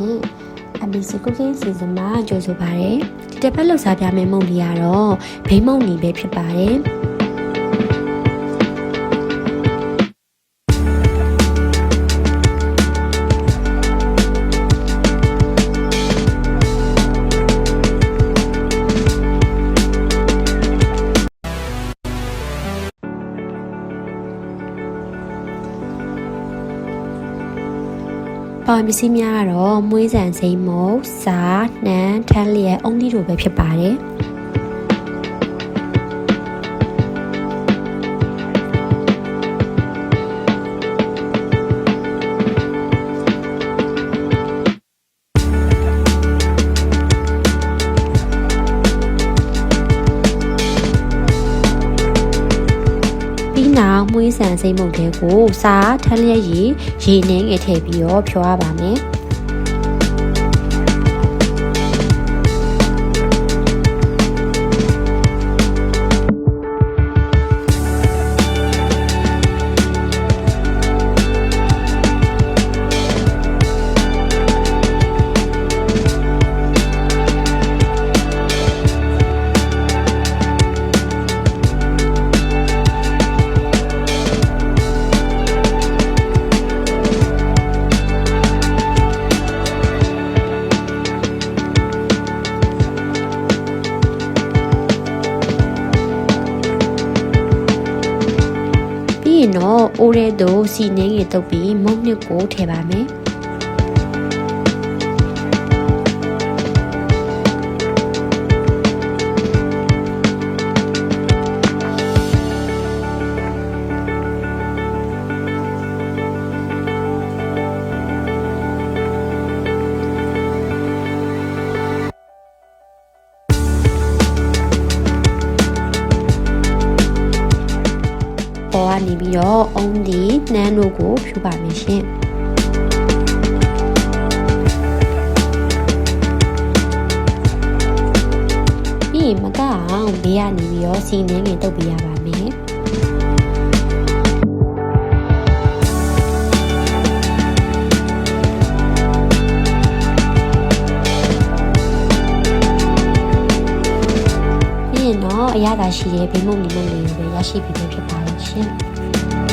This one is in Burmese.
ရှင်။ MBC Cooking Season မှာကြိုဆိုပါရစေ။ဒီတစ်ပတ်လောက်စားပြမယ့်မုန့်လေးကတော့ဘိန်းမုန့်နီပဲဖြစ်ပါတယ်။ ပေါင်ပစ္စည်းများကတော့မွေးဆန်စိမ်းမုတ်စားနှမ်းထန်းလျက်အုံသီးတို့ပဲဖြစ်ပါတယ် နောက်မွေးဆန်စိမ်းမုတ်တဲ့ကိုစားထန်းလျက်ရေရေနှင်းငယ်ထည့်ပြီးတော့ဖြောရပါမယ် ရင်တော့အိုးတဲ့တို့စီနှင်းငယ်တုပ်ပြီးမုတ်နှစ်ကိုထည့်ပါမယ် ပေါ်ကနေပြီးတော့အုံးဒီနှမ်းတို့ကိုဖြူပါမယ်ရှင်ပြီးရင်မကအောင်ဘေးကနေပြီးတော့စီနှင်းငယ်တုပ်ပြရပါမယ် အရသာရှိတဲ့ဘေးမုံနီမုံလေးတွေရရှိပြီးဖြစ်ပါတယ်ရှင်။